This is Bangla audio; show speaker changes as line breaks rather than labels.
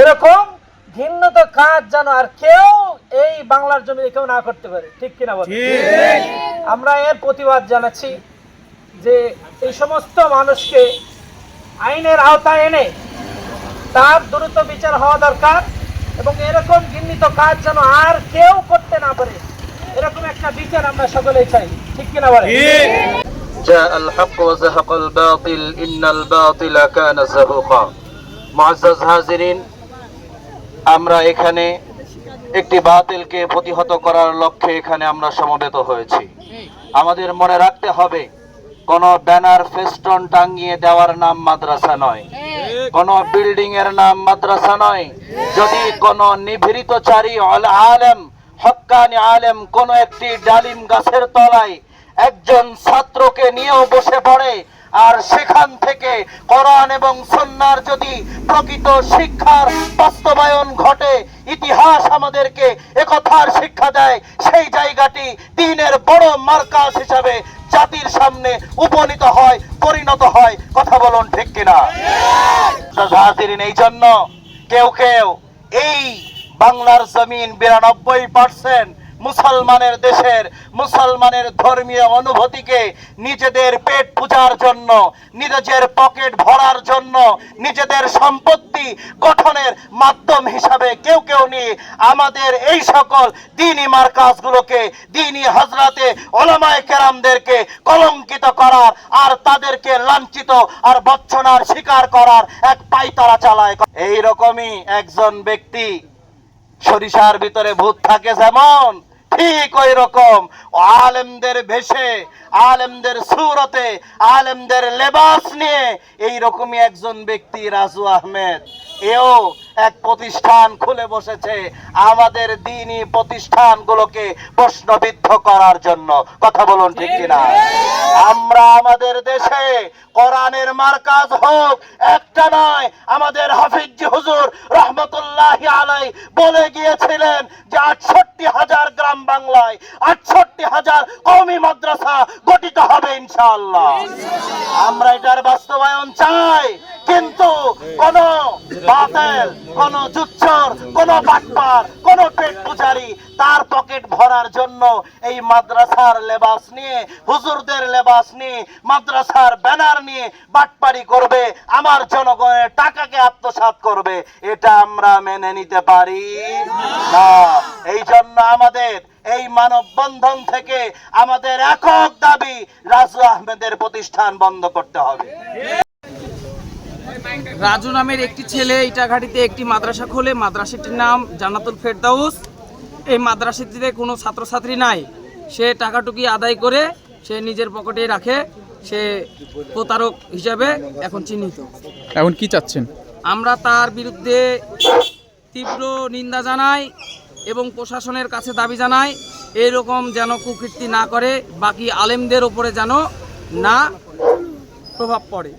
এরকম ঘৃণ্যত কাজ যেন আর কেউ এই বাংলার জমিতে কেউ না করতে পারে ঠিক কিনা বল আমরা এর প্রতিবাদ জানাচ্ছি যে এই সমস্ত মানুষকে আইনের আওতায় এনে তার দ্রুত বিচার হওয়া দরকার এবং এরকম ঘৃণিত কাজ যেন আর কেউ করতে না পারে এরকম একটা বিচার আমরা সকলেই চাই ঠিক কিনা বলে
جاء الحق وزهق الباطل إن الباطل كان زهوقا معزز হাজিরিন আমরা এখানে একটি বাতিলকে প্রতিহত করার লক্ষ্যে এখানে আমরা সমবেত হয়েছি। আমাদের মনে রাখতে হবে, কোন ব্যানার ফেস্টন টাঙ্গিয়ে দেওয়ার নাম মাদ্রাসা নয়। কোন বিল্ডিং এর নাম মাদ্রাসা নয়। যদি কোন নিভৃতচারী আল- আলেম, হক্কানি আলেম কোন একটি ডালিম গাছের তলায় একজন ছাত্রকে নিয়েও বসে পড়ে আর সেখান থেকে কোরআন এবং সন্ন্যার যদি প্রকৃত শিক্ষার বাস্তবায়ন ঘটে, ইতিহাস আমাদেরকে একথার শিক্ষা দেয়, সেই জায়গাটি দিনের বড় মার্কাস হিসাবে জাতির সামনে উপনীত হয়, পরিণত হয়। কথা বলুন ঠিক কিনা? এই জন্য কেউ কেউ এই বাংলার জমিন বিরানব্বই পার্সেন্ট মুসলমানের দেশের, মুসলমানের ধর্মীয় অনুভূতিকে নিজেদের পেট পূজার জন্য, নিজেদের পকেট ভরার জন্য, নিজেদের সম্পত্তি গঠনের মাধ্যম হিসাবে কেউ কেউ নিয়ে আমাদের এই সকল দিনী মার্কাজগুলোকে, দিনই হজরতে ওলামায় কেরামদেরকে কলঙ্কিত করার আর তাদেরকে লাঞ্ছিত আর বচ্ছনার শিকার করার এক পাইতারা চালায়। এই রকমই একজন ব্যক্তি সরিষার ভিতরে ভূত থাকে যেমন ঠিক ওই রকম আলেমদের ভেসে আলেমদের সুরতে, আলেমদের লেবাস নিয়ে এই রকমই একজন ব্যক্তি রাজু আহমেদ। এও এক প্রতিষ্ঠান খুলে বসেছে আমাদের দিনই প্রতিষ্ঠানগুলোকে প্রশ্নবিদ্ধ করার জন্য। কথা বলুন ঠিক কিনা? আমরা আমাদের দেশে কোরআনের মার্কাজ হোক একটা নয় আমাদের হাফিজ হুজুর রহমতুল্লাহ আলাই বলে গিয়েছিলেন যে আটষট্টি হাজার গ্রাম বাংলায় আটষট্টি হাজার কওমি মাদ্রাসা গঠিত হবে ইনশাআল্লাহ। আমরা এটার বাস্তবায়ন চাই। কিন্তু কোন বাতেল, কোন জুচ্চর কোন বাটপার, কোন পেট পূজারি তার পকেট ভরার জন্য এই মাদ্রাসার লেবাস নিয়ে, হুজুরদের লেবাস নিয়ে, মাদ্রাসার ব্যানার নিয়ে বাটপারি করবে, আমার জনগণের টাকাকে আত্মসাৎ করবে, এটা আমরা মেনে নিতে পারি না। এই জন্য আমাদের এই মানববন্ধন থেকে আমাদের একক দাবি, রাজু আহমেদের প্রতিষ্ঠান বন্ধ করতে হবে।
রাজু নামের একটি ছেলে ইটাঘাটিতে একটি মাদ্রাসা খোলে। মাদ্রাসাটির নাম জান্নাতুল ফেরদাউস। এই মাদ্রাসাটিতে কোনো ছাত্রছাত্রী নাই। সে টাকাটুকি আদায় করে সে নিজের পকেটে রাখে। সে প্রতারক হিসাবে এখন চিহ্নিত।
এখন কি চাচ্ছেন?
আমরা তার বিরুদ্ধে তীব্র নিন্দা জানাই এবং প্রশাসনের কাছে দাবি জানাই এরকম যেন কুকীর্তি না করে বাকি আলেমদের ওপরে যেন না প্রভাব পড়ে।